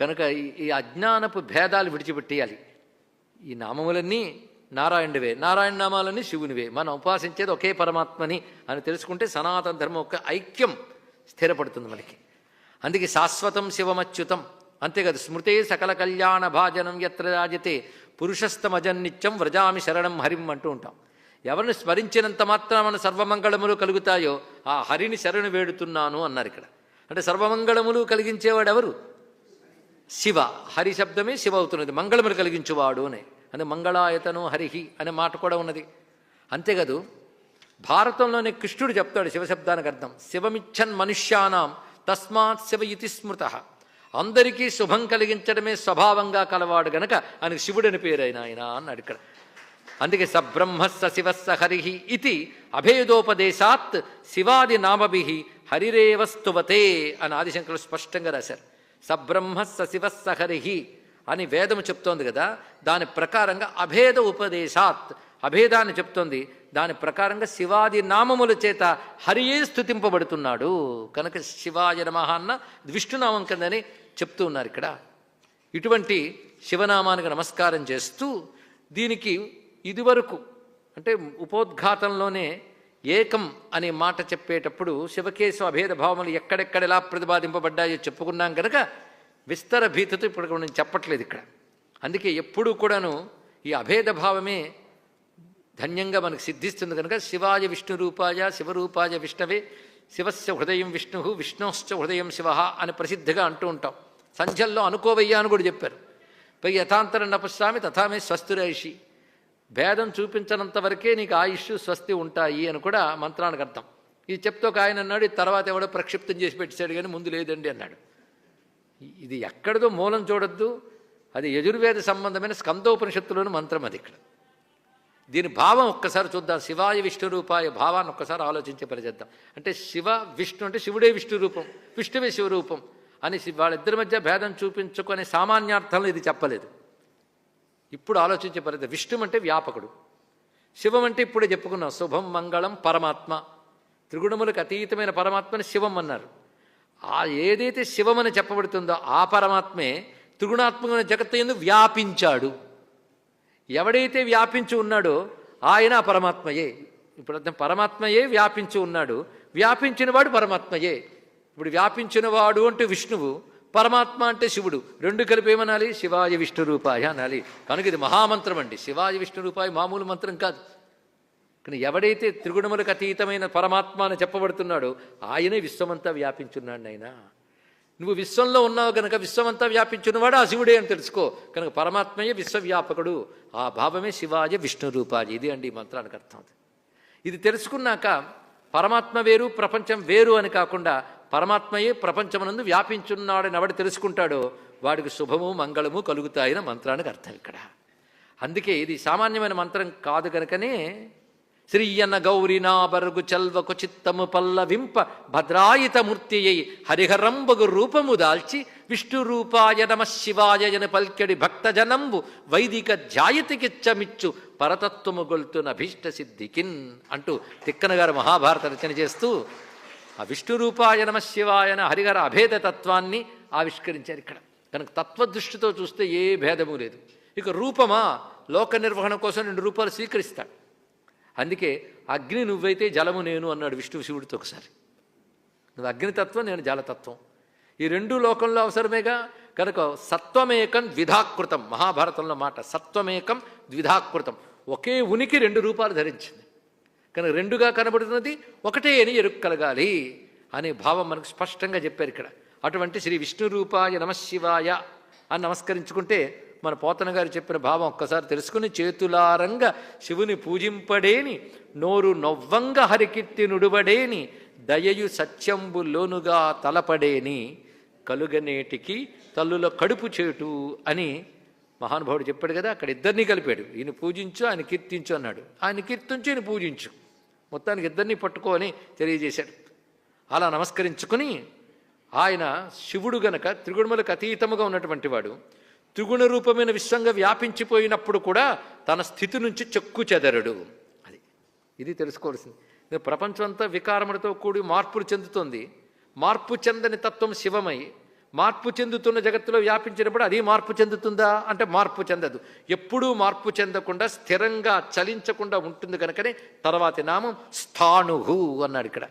కనుక ఈ- ఈ అజ్ఞానపు భేదాలు విడిచిపెట్టేయాలి. ఈ నామములన్నీ నారాయణుడివే నారాయణ నామాలన్నీ శివునివే. మనం ఉపాసించేది ఒకే పరమాత్మని అని తెలుసుకుంటే సనాతన ధర్మం యొక్క ఐక్యం స్థిరపడుతుంది మనకి. అందుకే శాశ్వతం శివమచ్యుతం. అంతేకాదు స్మృతే సకల కళ్యాణ భాజనం ఎత్ర రాజతే పురుషస్తమజన్నిత్యం వ్రజామి శరణం హరిం అంటూ ఉంటాం. ఎవరిని స్మరించినంత మాత్రం మన సర్వమంగళములు కలుగుతాయో ఆ హరిని శరణు వేడుతున్నాను అన్నారు ఇక్కడ. అంటే సర్వమంగళములు కలిగించేవాడు ఎవరు శివ హరి శబ్దమే శివ అవుతున్నది. మంగళమును కలిగించువాడు అని. అని మంగళాయతను హరిహి అనే మాట కూడా ఉన్నది. అంతేకాదు భారతంలోనే కృష్ణుడు చెప్తాడు శివశబ్దానికి అర్థం. శివమిచ్చన్ మనుష్యానాం తస్మాత్ శివ ఇతి స్మృత. అందరికీ శుభం కలిగించడమే స్వభావంగా కలవాడు గనక ఆయన శివుడని పేరైన ఆయన అన్నాడు ఇక్కడ అందుకే సబ్రహ్మస్స శివస్స హరి ఇది అభేదోపదేశాత్ శివాది నామభి హరిరేవస్తువతే అని ఆదిశంకరులు స్పష్టంగా రాశారు. సబ్రహ్మ సశివ హరి అని వేదము చెప్తోంది కదా దాని ప్రకారంగా అభేద ఉపదేశాత్. అభేదాన్ని చెప్తోంది. దాని ప్రకారంగా శివాది నామముల చేత హరియే స్థుతింపబడుతున్నాడు. కనుక శివాయ నమః అన్న విష్ణునామం కిందని చెప్తూ ఉన్నారు ఇక్కడ. ఇటువంటి శివనామానికి నమస్కారం చేస్తూ దీనికి ఇదివరకు అంటే ఉపోద్ఘాతంలోనే ఏకం అనే మాట చెప్పేటప్పుడు శివకేశవ అభేద భావములు ఎక్కడెక్కడ ఎలా ప్రతిపాదింపబడ్డాయో చెప్పుకున్నాం కనుక విస్తర భీతితో ఇప్పుడు నేను చెప్పట్లేదు ఇక్కడ. అందుకే ఎప్పుడూ కూడాను ఈ అభేద భావమే ధన్యంగా మనకు సిద్ధిస్తుంది కనుక శివాయ విష్ణు రూపాయ శివరూపాయ విష్ణవే శివస్య హృదయం విష్ణు విష్ణుశ్చ హృదయం శివ అని ప్రసిద్ధిగా అంటూ ఉంటాం. సంధ్యల్లో అనుకోవయ్యా అని కూడా చెప్పారు. పై యథాంతరం నపస్వామి తథామే స్వస్థురైషి భేదం చూపించనంత వరకే నీకు ఆయుష్ స్వస్తి ఉంటాయి అని కూడా మంత్రానికి అర్థం. ఇది చెప్తే ఒక ఆయన అన్నాడు తర్వాత ఎవడో ప్రక్షిప్తం చేసి పెట్టాడు కానీ ముందు లేదండి అన్నాడు. ఇది ఎక్కడిదో మూలం చూడొద్దు. అది యజుర్వేద సంబంధమైన స్కందోపనిషత్తులోని మంత్రం అది ఇక్కడ. దీని భావం ఒక్కసారి చూద్దాం. శివాయ విష్ణు రూపాయ భావాన్ని ఒక్కసారి ఆలోచించే పని చేద్దాం అంటే శివ విష్ణు అంటే శివుడే విష్ణు రూపం విష్ణువే శివరూపం అని వాళ్ళిద్దరి మధ్య భేదం చూపించుకునే సామాన్యార్థంలో ఇది చెప్పలేదు. ఇప్పుడు ఆలోచించే పరిధి విష్ణు అంటే వ్యాపకుడు. శివం అంటే ఇప్పుడే చెప్పుకున్నాం. శుభం మంగళం పరమాత్మ. త్రిగుణములకు అతీతమైన పరమాత్మని శివం అన్నారు. ఆ ఏదైతే శివమని చెప్పబడుతుందో ఆ పరమాత్మే త్రిగుణాత్మకమైన జగత్తు ఎందు వ్యాపించాడు. ఎవడైతే వ్యాపించి ఉన్నాడో ఆయన ఆ పరమాత్మయే. ఇప్పుడు అర్థం పరమాత్మయే వ్యాపించి ఉన్నాడు. వ్యాపించినవాడు పరమాత్మయే. ఇప్పుడు వ్యాపించినవాడు అంటే విష్ణువు పరమాత్మ అంటే శివుడు. రెండు కలిపి ఏమనాలి? శివాయ విష్ణు రూపాయ అనాలి. కనుక ఇది మహామంత్రం అండి. శివాయ విష్ణు రూపాయ మామూలు మంత్రం కాదు. కానీ ఎవడైతే త్రిగుణములకు అతీతమైన పరమాత్మ అని చెప్పబడుతున్నాడో ఆయనే విశ్వమంతా వ్యాపించున్నాడు నాయనా. నువ్వు విశ్వంలో ఉన్నావు కనుక విశ్వమంతా వ్యాపించినవాడు ఆ శివుడే అని తెలుసుకో. కనుక పరమాత్మయే విశ్వవ్యాపకుడు. ఆ భావమే శివాయ విష్ణు రూపాయ. ఇది అండి ఈ మంత్రానికి అర్థం ఇది తెలుసుకున్నాక పరమాత్మ వేరు ప్రపంచం వేరు అని కాకుండా పరమాత్మయే ప్రపంచమునందు వ్యాపించున్నాడని ఎవడు తెలుసుకుంటాడో వాడికి శుభము మంగళము కలుగుతాయని మంత్రానికి అర్థం ఇక్కడ. అందుకే ఇది సామాన్యమైన మంత్రం కాదు కనుకనే శ్రీయన గౌరినాబరుగు చల్వకు చిత్తము పల్లవింప భద్రాయితమూర్తి అయి హరిహరంబగు రూపము దాల్చి విష్ణు రూపాయ నమ శివాయన పల్కెడి భక్తజనంబు వైదిక జాయతికిచ్చమిచ్చు పరతత్వము గొల్తున్న భీష్ట సిద్ధికిన్ అంటూ తిక్కన గారు మహాభారత రచన చేస్తూ ఆ విష్ణు రూపాయ నమ శివాయన హరిహర అభేద తత్వాన్ని ఆవిష్కరించారు ఇక్కడ. కనుక తత్వదృష్టితో చూస్తే ఏ భేదము లేదు. ఇక రూపమా? లోక నిర్వహణ కోసం రెండు రూపాలు స్వీకరిస్తాడు. అందుకే అగ్ని నువ్వైతే జలము నేను అన్నాడు విష్ణు శివుడితో ఒకసారి. నువ్వు అగ్నితత్వం నేను జలతత్వం. ఈ రెండు లోకంలో అవసరమేగా? కనుక సత్వమేకం ద్విధాకృతం. మహాభారతంలో మాట సత్వమేకం ద్విధాకృతం. ఒకే ఉనికి రెండు రూపాలు ధరించింది. కనుక రెండుగా కనబడుతున్నది ఒకటే అని ఎరుకు కలగాలి అనే భావం మనకు స్పష్టంగా చెప్పారు ఇక్కడ. అటువంటి శ్రీ విష్ణు రూపాయ నమశివాయ అని నమస్కరించుకుంటే మన పోతన గారు చెప్పిన భావం ఒక్కసారి తెలుసుకుని చేతులారంగ శివుని పూజింపడేని నోరు నొవ్వంగా హరికిత్తి నుడువడేని దయయు సత్యంబులోనుగా తలపడేని కలుగనేటికి తల్లుల కడుపు చేటు అని మహానుభావుడు చెప్పాడు కదా అక్కడ ఇద్దరినీ కలిపాడు. ఈయన పూజించు ఆయన కీర్తించు అన్నాడు. ఆయన కీర్తించు ఈయన పూజించు. మొత్తానికి ఇద్దరిని పట్టుకోని తెలియజేశాడు. అలా నమస్కరించుకుని ఆయన శివుడు గనక త్రిగుణములకు అతీతముగా ఉన్నటువంటి వాడు త్రిగుణ రూపమైన విశ్వంగా వ్యాపించిపోయినప్పుడు కూడా తన స్థితి నుంచి చెక్కు చెదరడు. అది ఇది తెలుసుకోవాల్సింది. ప్రపంచం అంతా వికారములతో కూడి మార్పులు చెందుతుంది. మార్పు చెందని తత్వం శివమై మార్పు చెందుతున్న జగత్తులో వ్యాపించినప్పుడు అది మార్పు చెందుతుందా? అంటే మార్పు చెందదు. ఎప్పుడూ మార్పు చెందకుండా స్థిరంగా చలించకుండా ఉంటుంది కనుకనే తర్వాతి నామం స్థాణుహు అన్నాడు ఇక్కడ.